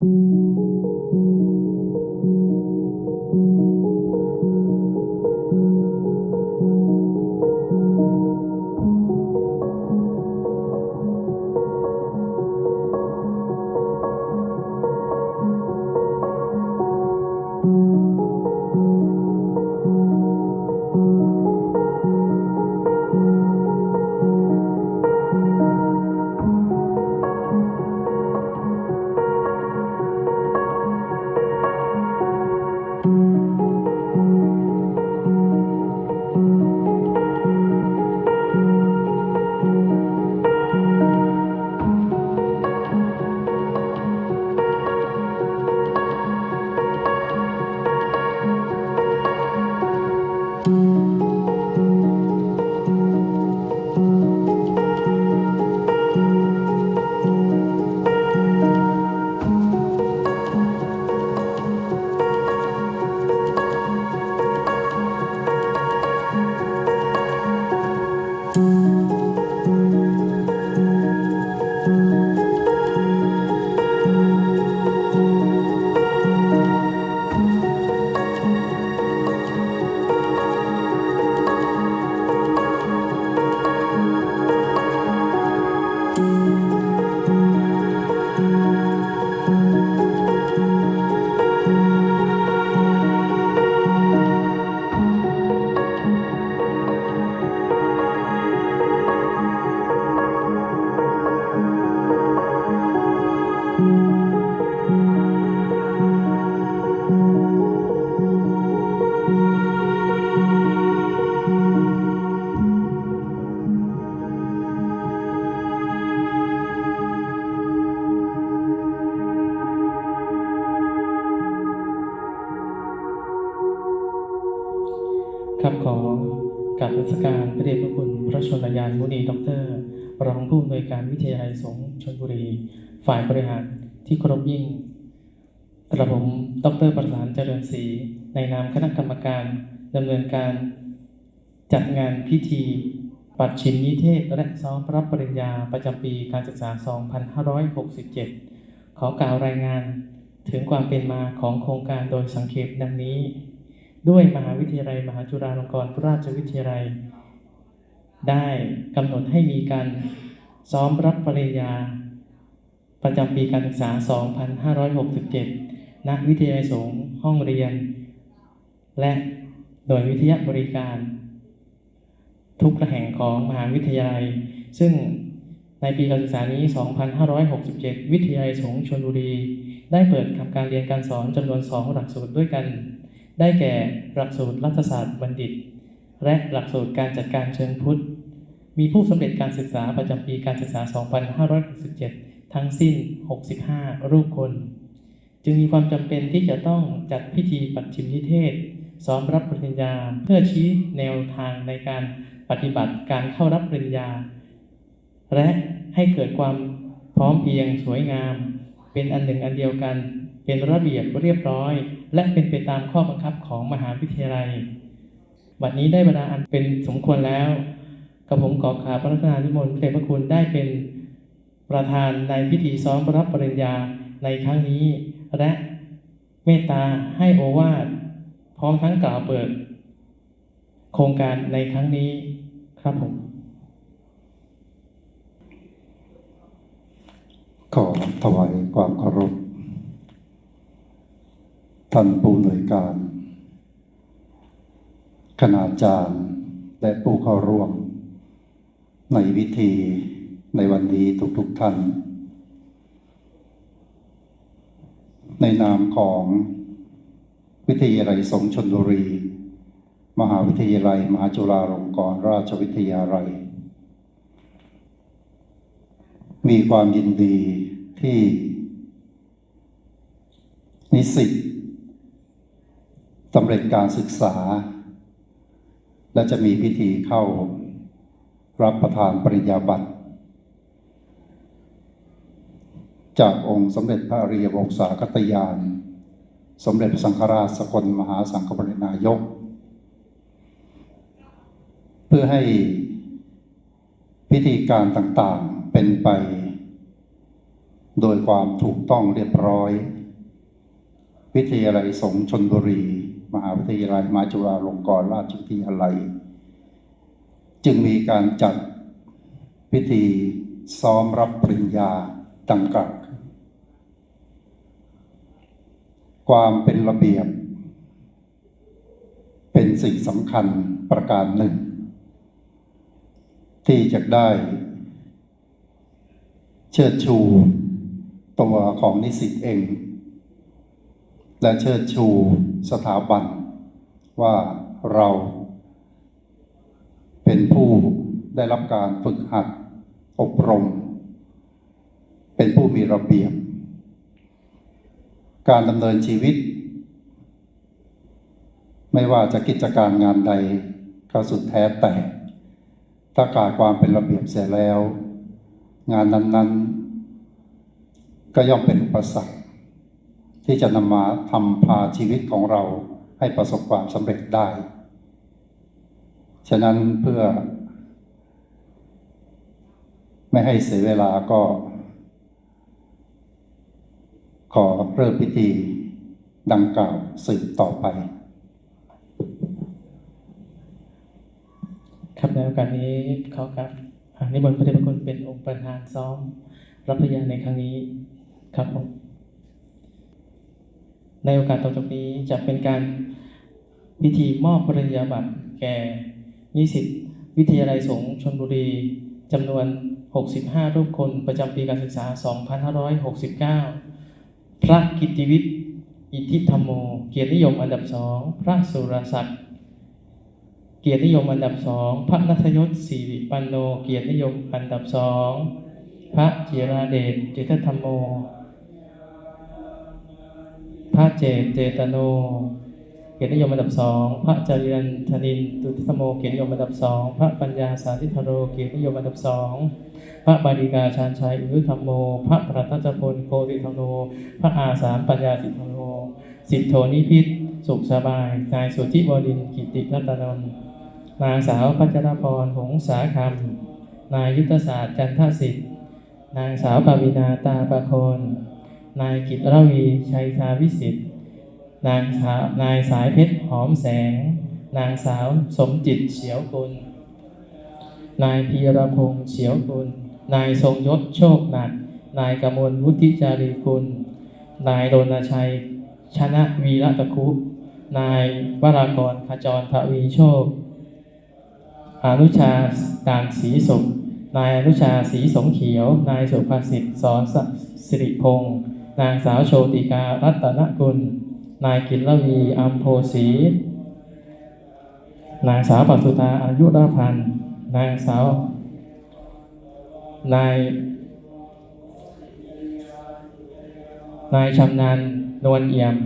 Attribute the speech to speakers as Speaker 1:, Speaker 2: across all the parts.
Speaker 1: ครั ขอการรัชการพระเดชพระคุณพระชนยานมุนีด็อกเตอร์รองผู้อำนวยการวิทยาลัยสงฆ์ชลบุรี ฝ่ายบริหารที่เคารพยิ่งกระผมดรประสานเจริญศรีในนามคณะกรรมการดำเนินการจัดงานพิธี ปัดชิมนิเทศและซ้อมรับปริญญาประจำปีการศึกษา 2567 ขอกล่าวรายงานถึงความเป็นมาของโครงการโดยสังเขปดังนี้ ด้วยมหาวิทยาลัย มหาจุฬาลงกรณราชวิทยาลัย ได้กำหนดให้มีการซ้อมรับปริญญา ประจำปีการศึกษา 2567 ณ วิทยาลัยสงฆ์ห้องเรียน และหน่วยวิทยาบริการ ทุกแห่งของมหาวิทยาลัย ซึ่งในปีการศึกษานี้ 2567 วิทยาลัยสงฆ์ชลบุรี ได้เปิดทำการเรียนการสอนจำนวน 2 หลักสูตรด้วยกัน ได้แก่หลักสูตรรัฐศาสตร์บัณฑิต และหลักสูตรการจัดการเชิงพุทธ มีผู้สำเร็จการศึกษาประจำปีการศึกษา 2567 ทั้งสิ้น 65 รูปคน จึงมีความจำเป็นที่จะต้องจัดพิธีปัดชิมนิเทศซ้อมรับปริญญาเพื่อชี้แนวทางในการปฏิบัติการเข้ารับปริญญา และให้เกิดความพร้อมเพียงสวยงาม เป็นอันหนึ่งอันเดียวกัน เป็นระเบียบเรียบร้อย และเป็นไปตามข้อบังคับของมหาวิทยาลัย บัดนี้ได้เวลาอันเป็นสมควรแล้วกับผมขอขาพระราชทานนิมนเดชพระคุณได้เป็นประธานในพิธีซ้อมรับปริญญาในครั้งนี้ และเมตตาให้โอวาทพร้อมทั้งกล่าวเปิด โครงการในครั้งนี้ครับผม
Speaker 2: ขอถวายความเคารพ ท่านผู้อำนวยการ คณาจารย์และผู้เข้าร่วม ในพิธีในวันนี้ทุกๆทท่าน ในนามของวิทยาลัยสงชนบุรี มหาวิทยาลัย มหาจุฬาลงกรณราชวิทยาลัย มีความยินดีที่นิสิต สำเร็จการศึกษา และจะมีพิธีเข้ารับประทานปริญญาบัตร จากองค์สมเด็จพระอริยวงศาคตยาน สมเด็จพระสังฆราชสกลมหาสังฆปรินายก เพื่อให้พิธีการต่างๆเป็นไป โดยความถูกต้องเรียบร้อย วิทยาลัยสงชนบุรี มหาวิทยาลัยมาจุฬาลงกรณราชวิทยาลัย จึงมีการจัดพิธีซ้อมรับปริญญาดังกล่าวความเป็นระเบียบ เป็นสิ่งสำคัญประการหนึ่ง ที่จะได้ เชิดชูตัวของนิสิตเอง และเชิดชูสถาบัน ว่าเราเป็นผู้ได้รับการฝึกหัดอบรม เป็นผู้มีระเบียบ การดำเนินชีวิต ไม่ว่าจะกิจการงานใดก็สุดแท้แต่ถ้าขาดความเป็นระเบียบเสียแล้ว งานนั้น ๆ ก็ย่อมเป็นอุปสรรค ที่จะนำมาทำพาชีวิตของเราให้ประสบความสำเร็จได้ ฉะนั้นเพื่อ ไม่ให้เสียเวลาก็ ขอเริ่มพิธีดังกล่าวสืบต่อไป
Speaker 1: ครับในโอกาสนี้เขาครับอานิมนต์พระเดชพระคุณเป็นองค์ประธานซ้อมรับปริญญาในครั้งนี้ครับผม ในโอกาสต่อจากนี้จะเป็นการพิธีมอบปริญญาบัตรแก่นิสิตวิทยาลัยสงฆ์ชนบุรีจำนวน 65 รูปคนประจำปีการศึกษา 2569 พระกิติวิทย์ อิทธิธรรมโม เกียรตินิยมอันดับสองพระสุรศักดิ์ เกียรตินิยมอันดับสองพระนัทยศสิริปันโน เกียรตินิยมอันดับสองพระจิราเดชเจตธรรมโม พระเจตเจตโน เกียรตินิยมอันดับสอง พระจริยันธนินตุติธโม เกียรตินิยมอันดับสอง พระปัญญาสาธิธโร เกียรตินิยมอันดับสอง พระบาริกาชาญชัยอุรุธรรมโม พระปรัตจพลโคติธรรมโมพระอาสามปัญญาสิทธโน สิทธโธนิพิษสุขสบาย นายสุทธิบดินกิติรัตนนท์นางสาวพัชรพรหงสาคำนายยุทธศาสตร์จันทสิทธิ์นางสาวปวีนาตาประโคน นายกิตรวี ชัยชาวิสิทธิ์นางสาวนายสายเพชรหอมแสง นางสาวสมจิตเฉียวกุล นายพีรพงษ์เฉียวกุล นายทรงยศโชคหนัก นายกมลวุฒิจารีกุล นายโรณชัย ชนะวีรตะคุ นายวรากรขจรทวีโชค อนุชาต่างศรีสุขนายอนุชาศรีสมเขียว นายสุภาสิทธิ์สอนสิริพงศ์ นางสาวโชติการัตนกุล นายกินลวีอัมโพสี นางสาวปัสุธาอายุรพันธ์ นางสาวนายนายชำนาญนวลเอี่ยม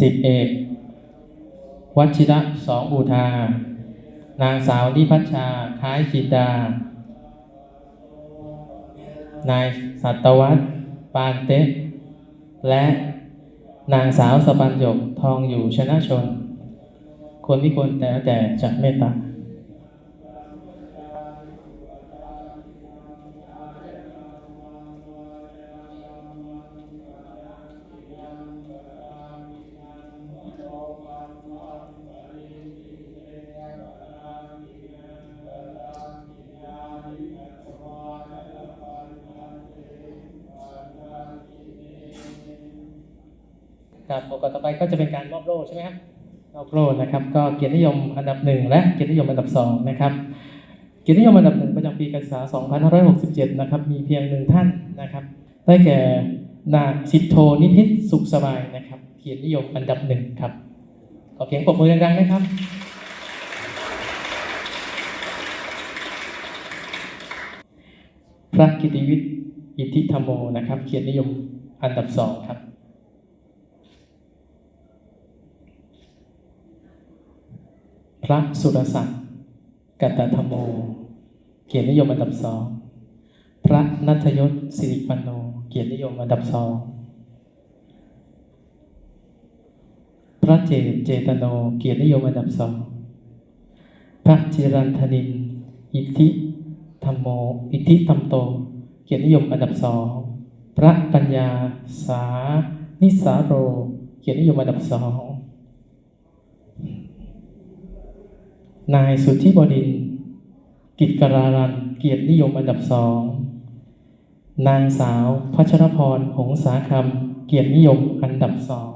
Speaker 1: สิบเอกวัชิระสองอุทา นางสาวนิพัชชา คล้ายจินดา นายสัตวัตปานเต็และนางสาวสปัญญกทองอยู่ชนะชน คนที่ควรแต่แต่จะเมตตา กาสต่อไปก็จะเป็นการมอบโล่ใช่ไหมครับมอบโล่นะครับ ก็เกียรตินิยมอันดับหนึ่งและเกียรตินิยมอันดับสองนะครับ เกียรตินิยมอันดับหนึ่งประจำปีการศึกษา 2567 นะครับ มีเพียงหนึ่งท่านนะครับ ได้แก่นาสิทโทนิพิษสุขสบายนะครับ เกียรตินิยมอันดับหนึ่งครับ ขอเสียงปรบมือดังๆนะครับพระกิติวิทย์อิทธิธรรมโมนะครับเกียรตินิยมอันดับสองครับ พระสุรศักดิ์กัตตธรรมโม เกียรตินิยมอันดับสองพระนัทยศสิริปันโน เกียรตินิยมอันดับสองพระเจตเจตโน เกียรตินิยมอันดับสองพระจิรันธนิน อิทธิธรรมโม อิทธิธรรมโต เกียรตินิยมอันดับสองพระปัญญาสานิสาโร เกียรตินิยมอันดับสอง นายสุทธิบดิน กิจกรารัน เกียรตินิยมอันดับสอง นางสาวพัชรพรหงสาคำเกียรตินิยมอันดับสอง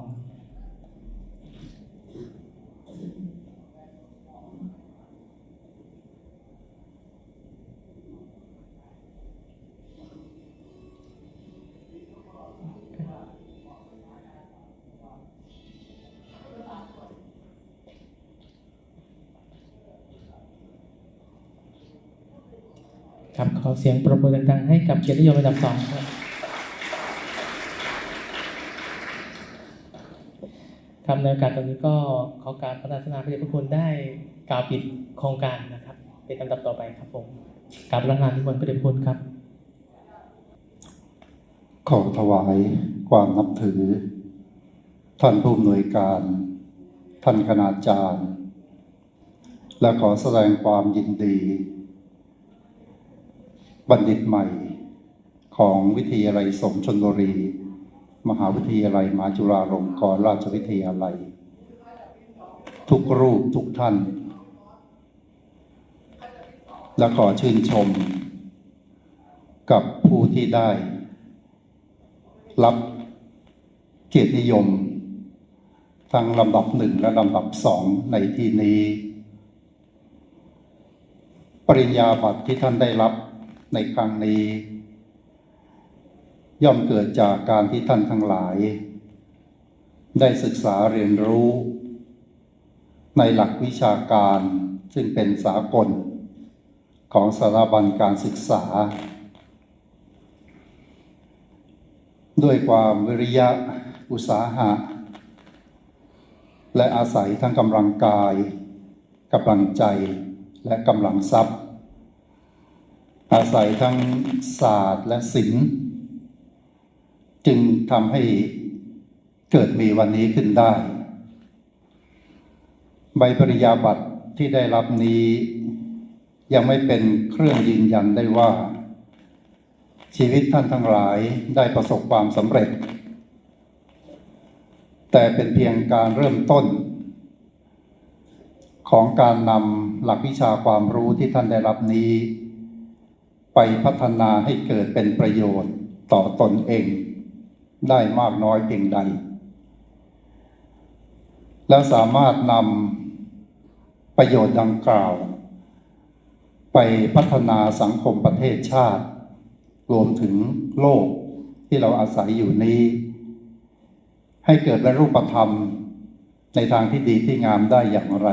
Speaker 1: ครับขอเสียงปรบมือดังๆให้กับเกียรตินิยมอันดับสองครับครับในโอกาสตรงนี้ก็ขอการประทานพระเดชพระคุณได้กล่าวปิดโครงการนะครับ เป็นลำดับต่อไปครับผมกราบประธานนิมนพระเดชพระคุณครับ
Speaker 2: ขอถวายความนับถือ ท่านผู้อำนวยการ ท่านคณาจารย์ และขอแสดงความยินดี บัณฑิตใหม่ของวิทยาลัยสงฆ์ชนบุรี มหาวิทยาลัยมหาจุฬาลงกรณราชวิทยาลัย ทุกรูปทุกท่าน และขอชื่นชม กับผู้ที่ได้ รับเกียรตินิยมทั้งลำดับหนึ่งและลำดับสองในที่นี้ ปริญญาบัตรที่ท่านได้รับ ในครั้งนี้ ย่อมเกิดจากการที่ท่านทั้งหลาย ได้ศึกษาเรียนรู้ ในหลักวิชาการซึ่งเป็นสากล ของสถาบันการศึกษา ด้วยความวิริยะอุตสาหะ และอาศัยทั้งกำลังกายกำลังใจและกำลังทรัพย์ อาศัยทั้งศาสตร์และศิลป์จึงทำให้เกิดมีวันนี้ขึ้นได้ ใบปริญญาบัตรที่ได้รับนี้ยังไม่เป็นเครื่องยืนยันได้ว่า ชีวิตท่านทั้งหลายได้ประสบความสำเร็จ แต่เป็นเพียงการเริ่มต้น ของการนำหลักวิชาความรู้ที่ท่านได้รับนี้ ไปพัฒนาให้เกิดเป็นประโยชน์ต่อตนเอง ได้มากน้อยเพียงใด และสามารถนำประโยชน์ดังกล่าว ไปพัฒนาสังคมประเทศชาติ รวมถึงโลกที่เราอาศัยอยู่นี้ ให้เกิดเป็นรูปธรรมในทางที่ดีที่งามได้อย่างไร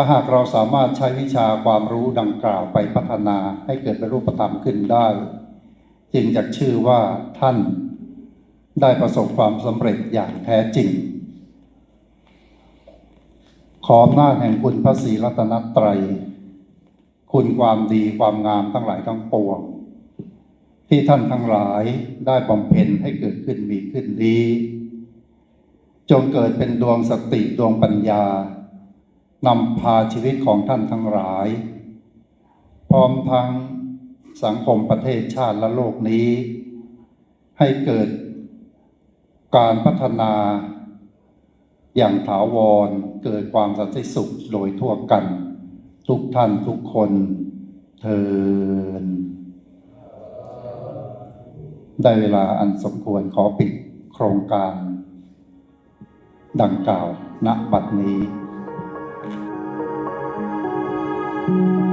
Speaker 2: ถ้าหากเราสามารถใช้วิชาความรู้ดังกล่าวไปพัฒนาให้เกิดเป็นรูปธรรมขึ้นได้ จึงจะชื่อว่าท่านได้ประสบความสำเร็จอย่างแท้จริง ขออำนาจแห่งคุณพระศรีรัตนตรัย คุณความดีความงามทั้งหลายทั้งปวง ที่ท่านทั้งหลายได้บำเพ็ญให้เกิดขึ้นมีขึ้นนี้จงเกิดเป็นดวงสติดวงปัญญา นำพาชีวิตของท่านทั้งหลาย พร้อมทั้งสังคมประเทศชาติและโลกนี้ ให้เกิดการพัฒนาอย่างถาวรเกิดความสันติสุขโดยทั่วกัน ทุกท่านทุกคนเทินได้เวลาอันสมควรขอปิดโครงการ ดังกล่าวณบัดนี้ thank you